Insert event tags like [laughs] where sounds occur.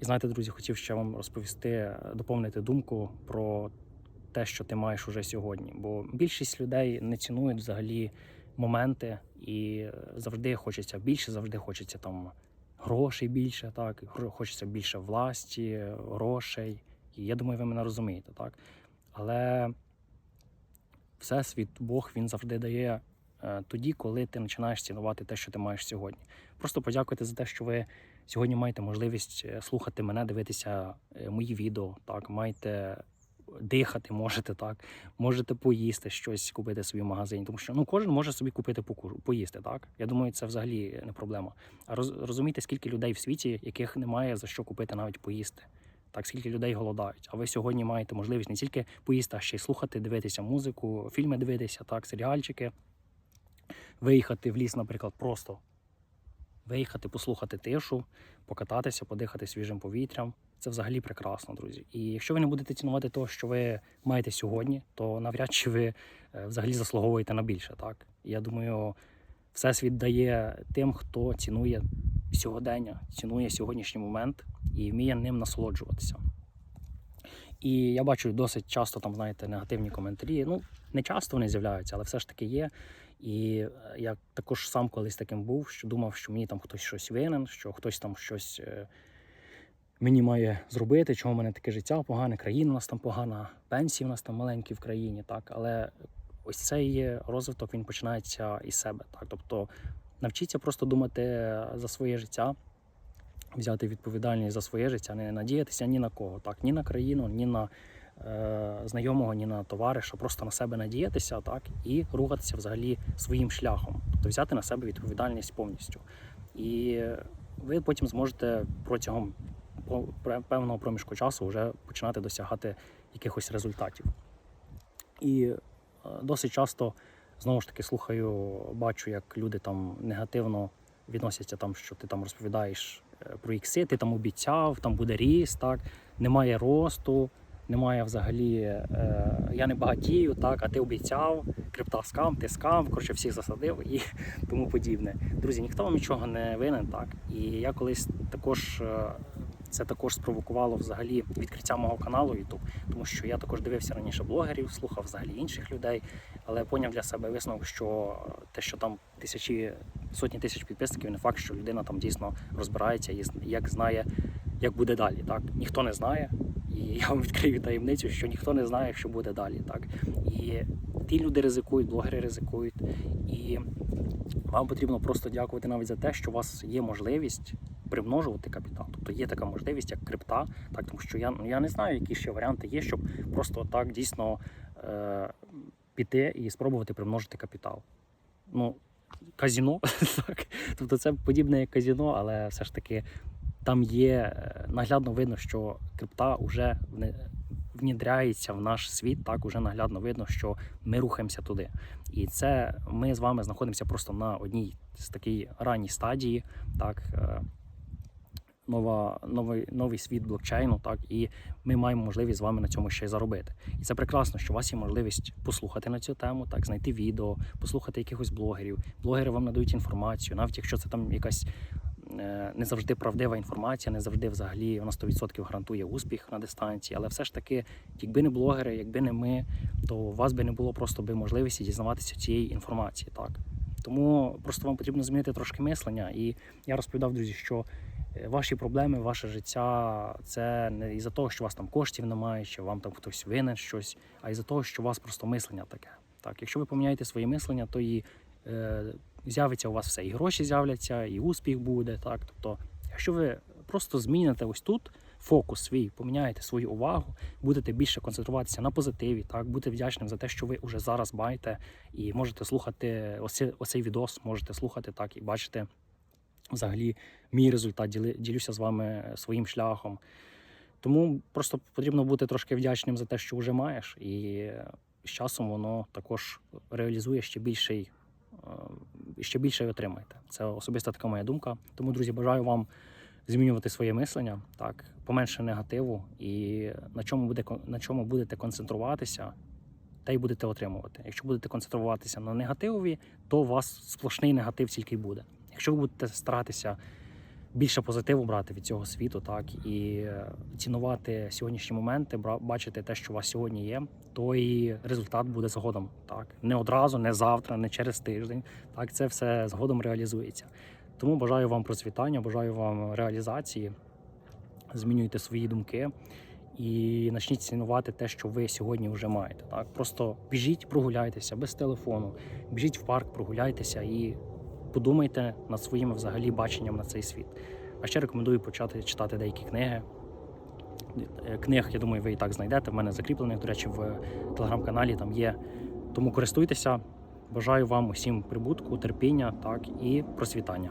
І знаєте, друзі, хотів ще вам розповісти, доповнити думку про те, що ти маєш уже сьогодні. Бо більшість людей не цінують взагалі моменти, і завжди хочеться більше, завжди хочеться там грошей більше, так, хочеться більше власті, грошей. І я думаю, ви мене розумієте, так? Але Всесвіт, Бог, він завжди дає е, тоді, коли ти починаєш цінувати те, що ти маєш сьогодні. Просто подякуйте за те, що ви сьогодні маєте можливість е, слухати мене, дивитися е, мої відео. Так, маєте дихати, можете так, можете поїсти щось, купити собі в магазині. Тому що ну кожен може собі купити поїсти. Так я думаю, це взагалі не проблема. А роз, розумієте, скільки людей в світі, яких немає за що купити навіть поїсти. Так, скільки людей голодають. А ви сьогодні маєте можливість не тільки поїсти, а ще й слухати, дивитися музику, фільми дивитися, так, серіальчики, виїхати в ліс, наприклад, просто виїхати, послухати тишу, покататися, подихати свіжим повітрям. Це взагалі прекрасно, друзі. І якщо ви не будете цінувати того, що ви маєте сьогодні, то навряд чи ви е, взагалі заслуговуєте на більше. Так я думаю, всесвіт дає тим, хто цінує сьогодення, цінує сьогоднішній момент і вміє ним насолоджуватися. І я бачу досить часто там, знаєте, негативні коментарі. Ну, не часто вони з'являються, але все ж таки є. І е, я також сам колись таким був, що думав, що мені там хтось щось винен, що хтось там щось е, мені має зробити, чого в мене таке життя погане, країна у нас там погана, пенсії у нас там маленькі в країні. Так, але ось цей розвиток він починається із себе. Так, тобто навчіться просто думати за своє життя, взяти відповідальність за своє життя, не надіятися ні на кого, так, ні на країну, ні на е, знайомого, ні на товариша, просто на себе надіятися, так, і рухатися взагалі своїм шляхом, тобто взяти на себе відповідальність повністю. І ви потім зможете протягом певного проміжку часу вже починати досягати якихось результатів. І е, досить часто знову ж таки слухаю, бачу, як люди там негативно відносяться там, що ти там розповідаєш е, про ікси, ти там обіцяв, там буде ріст, так, немає росту, немає взагалі, е, я не багатію, так, а ти обіцяв, крипта скам, ти скам, коротше, всіх засадив і [laughs] тому подібне. Друзі, ніхто вам нічого не винен, так. І я колись також. е, Це також спровокувало взагалі відкриття мого каналу YouTube, тому що я також дивився раніше блогерів, слухав взагалі інших людей, але поняв для себе висновок, що те, що там тисячі сотні тисяч підписників, не факт, що людина там дійсно розбирається і як знає, як буде далі. Так ніхто не знає, і я вам відкрию таємницю, що ніхто не знає, що буде далі. Так і ті люди ризикують, блогери ризикують, і вам потрібно просто дякувати навіть за те, що у вас є можливість примножувати капітал. Тобто є така можливість, як крипта, так тому що я, я не знаю, які ще варіанти є, щоб просто так дійсно е, піти і спробувати примножити капітал. Ну, казіно, [laughs] так. Тобто це подібне як казіно, але все ж таки там є е, наглядно видно, що крипта вже внідряється в наш світ. Так уже наглядно видно, що ми рухаємося туди. І це ми з вами знаходимося просто на одній з такій ранній стадії, так. е, Нова, новий, новий світ блокчейну, так і ми маємо можливість з вами на цьому ще й заробити. І це прекрасно, що у вас є можливість послухати на цю тему, так знайти відео, послухати якихось блогерів. Блогери вам надають інформацію, навіть якщо це там якась не завжди правдива інформація, не завжди взагалі вона 100% гарантує успіх на дистанції. Але все ж таки, якби не блогери, якби не ми, то у вас би не було просто би можливості дізнаватися цієї інформації. Так тому просто вам потрібно змінити трошки мислення. І я розповідав друзі, що е, ваші проблеми, ваше життя це не із-за того, що у вас там коштів немає, чи вам там хтось винен щось, а із-за того, що у вас просто мислення таке. Так, якщо ви поміняєте своє мислення, то і е, з'явиться у вас все. І гроші з'являться, і успіх буде. Так, тобто, якщо ви просто зміните ось тут фокус свій, поміняєте свою увагу, будете більше концентруватися на позитиві, так, бути вдячним за те, що ви вже зараз маєте, і можете слухати оце, оцей відос, можете слухати так і бачити взагалі мій результат, ділюся з вами своїм шляхом. Тому просто потрібно бути трошки вдячним за те, що вже маєш, і з часом воно також реалізує ще більший, е, ще більше отримаєте. Це особиста така моя думка. Тому, друзі, бажаю вам змінювати своє мислення, так, поменше негативу, і на чому буде на чому будете концентруватися, та й будете отримувати. Якщо будете концентруватися на негативі, то у вас сплошний негатив тільки й буде. Якщо ви будете старатися більше позитиву брати від цього світу, так і цінувати сьогоднішні моменти, бачити те, що у вас сьогодні є, то і результат буде згодом. Так не одразу, не завтра, не через тиждень. Так, це все згодом реалізується. Тому бажаю вам процвітання, бажаю вам реалізації. Змінюйте свої думки і почніть цінувати те, що ви сьогодні вже маєте. Так, просто біжіть, прогуляйтеся без телефону, біжіть в парк, прогуляйтеся і подумайте над своїм взагалі баченням на цей світ. А ще рекомендую почати читати деякі книги. Е, Книг, я думаю, ви і так знайдете. В мене закріплених, до речі, в телеграм-каналі там є. Тому користуйтеся. Бажаю вам усім прибутку, терпіння, так і процвітання.